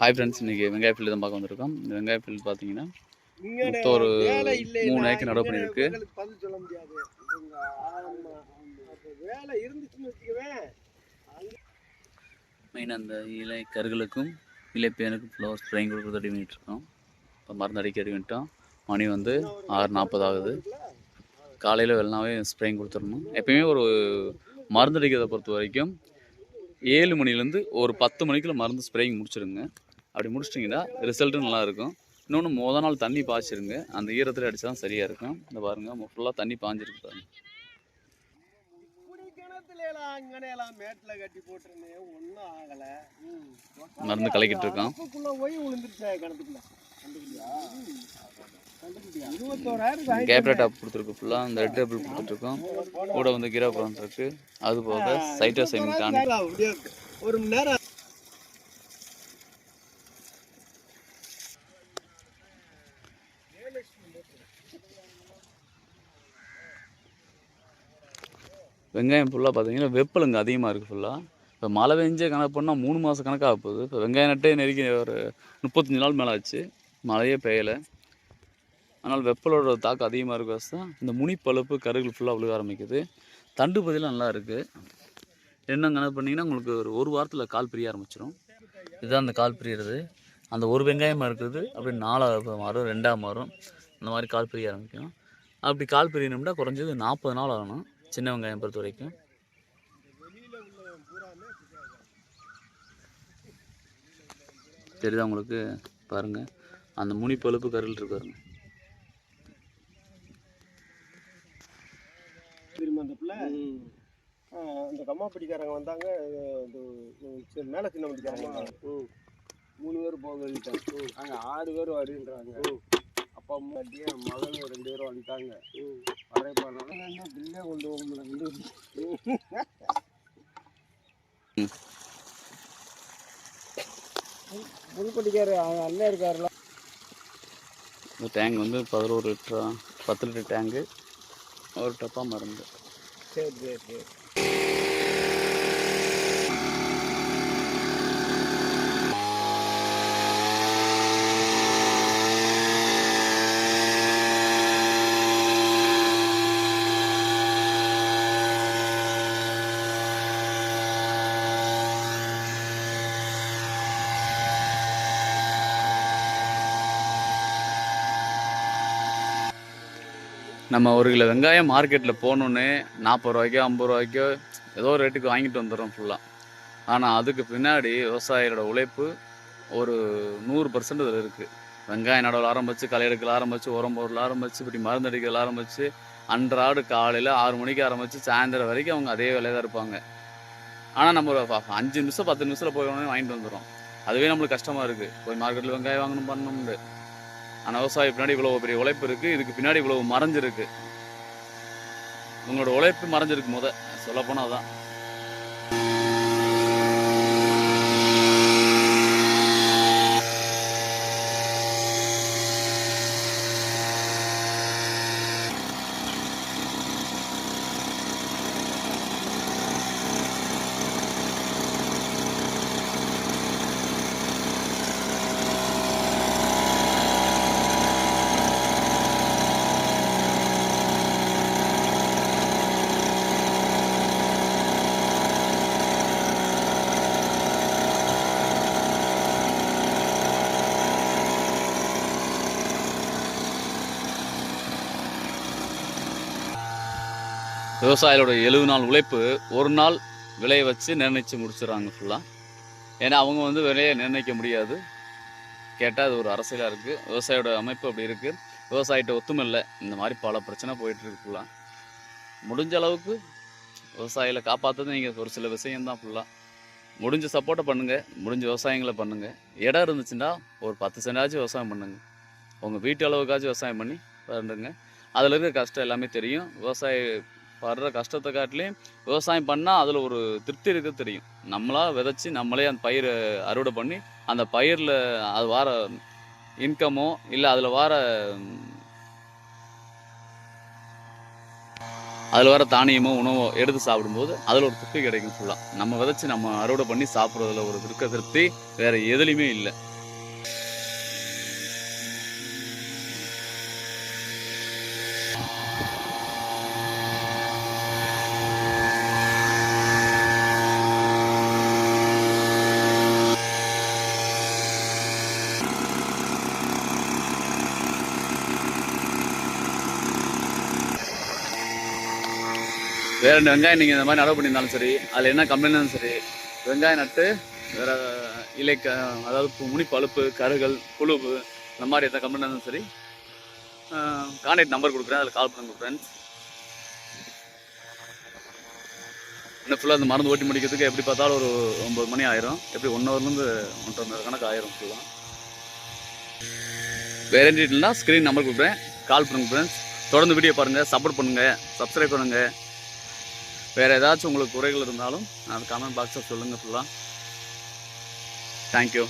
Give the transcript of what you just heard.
Hi friends இன்றைக்கி வெங்காய field தான் பார்க்க வந்திருக்கோம். இந்த வெங்காய ஃபீல்டு பார்த்தீங்கன்னா மொத்தம் ஒரு மூணு ஏக்கர் நடவு பண்ணியிருக்கு. மெயின் அந்த இலை கருகளுக்கும் இலை பேனுக்கும் ஃப்ளவர் ஸ்ப்ரேயிங் கொடுக்குறது ரெடி பண்ணிட்டு இருக்கோம் இப்போ மருந்து அடிக்க ரெடி பண்ணிட்டோம். மணி வந்து ஆறு நாற்பது ஆகுது. காலையில் வெள்ளனாவே ஸ்ப்ரேயிங் கொடுத்துடணும். எப்பயுமே ஒரு மருந்து அடிக்கிறத பொறுத்த வரைக்கும் ஏழு மணிலேருந்து ஒரு பத்து மணிக்குள்ள மருந்து ஸ்ப்ரேயிங் முடிச்சிடுங்க. அப்படி முடிச்சிட்டிங்கன்னா ரிசல்ட்டும் நல்லா இருக்கும் இன்னொன்று முத நாள் தண்ணி பாய்ச்சிருங்க. அந்த ஈரத்தில் அடிச்சா தான் சரியாக இருக்கும். இந்த பாருங்கள் ஃபுல்லாக தண்ணி பாஞ்சிருக்கு பாருங்க. மருந்து கலக்கிட்டு இருக்கோம். அப்பக்குள்ள போய் விழுந்துருச்சே கிணத்துக்குள்ள கண்டுக்கிட்டியா கண்டுக்கிட்டியா இருபத்தோராயிரம் கேப்ரா டாப் கொடுத்துருக்கு ஃபுல்லாக அந்த ரெட் டேபிள் கொடுத்துட்ருக்கோம். கூட வந்து கீரா ப்ரான் இருக்கு. அது போக சைட்டோசைமின் ஒரு மணி நேரம் வெங்காயம் ஃபுல்லாக பார்த்தீங்கன்னா வெப்பலுங்க அதிகமாக இருக்குது ஃபுல்லாக இப்போ மழை பெஞ்சே கணக்கு பண்ணால் மூணு மாதம் கணக்காக போகுது. இப்போ வெங்காயம் நட்டே நெருக்கி ஒரு முப்பத்தஞ்சு நாள் மேலே ஆச்சு. மழையே பெய்யலை. ஆனால் வெப்பலோட தாக்கம் அதிகமாக இருக்க தான் இந்த முனிப்பழுப்பு கருகள் ஃபுல்லாக விழுக ஆரம்பிக்குது. தண்டு பதிலாக நல்லா இருக்குது என்ன கணக்கு பண்ணிங்கன்னா உங்களுக்கு ஒரு ஒரு வாரத்தில் கால் பிரிய ஆரம்பிச்சிடும் இதுதான் அந்த கால் பிரியறது. அந்த ஒரு வெங்காயமாக இருக்கிறது அப்படியே நாலாக மாறும் ரெண்டாக மாறும். அந்த மாதிரி கால் பிரிய ஆரம்பிக்கும். அப்படி கால் பிரியணும்னா குறைஞ்சது நாற்பது நாள் ஆகணும். சின்ன வெங்காயம் பொறுத்த வரைக்கும். தெரியுதா உங்களுக்கு? பாருங்கள் அந்த முனி பழுப்பு கருள் இருக்கு பாருங்க. திரும்ப அந்த பிள்ளை ஆ, அந்த கம்மாப்பட்டிக்காரங்க வந்தாங்க. மேலே சின்ன வந்தாங்க. மூணு பேர் போக அங்கே ஆறு பேர் வருன்றாங்க அப்பா அம்மா கட்டி என் மகன் ரெண்டு பேரும் வந்துட்டாங்க. வரை பண்ணாங்க பிள்ளை கொண்டு போக முடியல புதுப்பட்டிக்காரு அண்ணன் இருக்காருல்ல இந்த டேங்க் வந்து பதினோரு லிட்டரா பத்து லிட்டர் டேங்கு ஒரு டப்பா மருந்து. சரி சரி சரி. நம்ம ஒரு கிலோ வெங்காயம் மார்க்கெட்டில் போகணுன்னு நாற்பது ரூபாய்க்கோ ஐம்பது ரூபாய்க்கோ ஏதோ ஒரு ரேட்டுக்கு வாங்கிட்டு வந்துடுறோம் ஃபுல்லாக ஆனால் அதுக்கு பின்னாடி விவசாயியோட உழைப்பு ஒரு நூறு பர்சன்ட் இதில் இருக்குது வெங்காயம் நடவில் ஆரம்பித்து களை எடுக்கல ஆரம்பித்து உரம் பொருள் ஆரம்பித்து இப்படி மருந்து அடிக்கல ஆரம்பித்து அன்றாடு காலையில் ஆறு மணிக்கு ஆரம்பித்து சாயந்தரம் வரைக்கும் அவங்க அதே வேலையாக தான் இருப்பாங்க. ஆனால் நம்ம ஒரு அஞ்சு நிமிஷம் பத்து நிமிஷத்தில் போய் வாங்கிட்டு வந்துடுறோம். அதுவே நம்மளுக்கு கஷ்டமாக இருக்குது போய் மார்க்கெட்டில் வெங்காயம் வாங்கணும் பண்ணணும்னு. ஆனால் விவசாயி பின்னாடி இவ்வளோ பெரிய உழைப்பு இருக்குது இதுக்கு பின்னாடி இவ்வளோ மறைஞ்சிருக்கு. உங்களோட உழைப்பு மறைஞ்சிருக்கு முத. சொல்லப்போனால் தான் விவசாயிகளோட எழுபது நாள் உழைப்பு ஒரு நாள் விளைய வச்சு நிர்ணயித்து முடிச்சிடுறாங்க ஃபுல்லாக ஏன்னா அவங்க வந்து விலையை நிர்ணயிக்க முடியாது. கேட்டால் அது ஒரு அரசியலாக இருக்குது விவசாயியோட அமைப்பு அப்படி இருக்குது விவசாயிகிட்ட ஒத்துமை இல்லை இந்த மாதிரி பல பிரச்சனை போயிட்டுருக்கு ஃபுல்லாக முடிஞ்ச அளவுக்கு விவசாயிகளை காப்பாற்றுறது நீங்கள் ஒரு சில விஷயம்தான் ஃபுல்லாக முடிஞ்ச சப்போர்ட்டை பண்ணுங்கள் முடிஞ்ச விவசாயங்களை பண்ணுங்கள் இடம் இருந்துச்சுன்னா ஒரு பத்து சென்டாச்சும் விவசாயம் பண்ணுங்கள் உங்கள் வீட்டு அளவுக்காச்சும் விவசாயம் பண்ணி பண்ணுங்க அதில் இருக்க கஷ்டம் எல்லாமே தெரியும். விவசாயி படுற கஷ்டத்தை காட்டிலையும் விவசாயம் பண்ணால் அதில் ஒரு திருப்தி இருக்க தெரியும். நம்மளா விதைச்சி நம்மளே அந்த பயிரை அறுவடை பண்ணி அந்த பயிரில் அது வர இன்கமோ இல்லை அதில் வர அதில் வர தானியமோ உணவோ எடுத்து சாப்பிடும்போது அதில் ஒரு திருப்தி கிடைக்கும் ஃபுல்லாக நம்ம விதைச்சி நம்ம அறுவடை பண்ணி சாப்பிட்றதுல ஒரு திருக்க திருப்தி வேறு எதுலேயுமே இல்லை. வேற ரெண்டு வெங்காயம் நீங்கள் இந்த மாதிரி நடவு பண்ணியிருந்தாலும் சரி அதில் என்ன கம்ப்ளைண்ட் இருந்தாலும் சரி வெங்காயம் நட்டு வேற இலை க அதாவது முனி பழுப்பு கருகள் புழுவு இந்த மாதிரி எந்த கம்ப்ளைண்ட் இருந்தாலும் சரி கான்டாக்ட் நம்பர் கொடுக்குறேன் அதில் கால் பண்ண ஃப்ரெண்ட்ஸ் இன்னும் ஃபுல்லாக அந்த மருந்து ஓட்டி முடிக்கிறதுக்கு எப்படி பார்த்தாலும் ஒரு ஒம்பது மணி ஆயிரும். எப்படி ஒன் ஹவர்லேருந்து ஒன்றரை மணி கணக்கு ஆயிரும் ஃபுல்லாக வேற என்ன டீட்டெயில்னா ஸ்க்ரீன் நம்பர் கொடுக்குறேன். கால் பண்ணுங்க ஃப்ரெண்ட்ஸ் தொடர்ந்து வீடியோ பாருங்கள் சப்போர்ட் பண்ணுங்கள் சப்ஸ்கிரைப் பண்ணுங்கள் வேறு ஏதாச்சும் உங்களுக்கு குறைகள் இருந்தாலும் அந்த கமெண்ட் பாக்ஸில் சொல்லுங்கள் ஃபுல்லாக தேங்க்யூ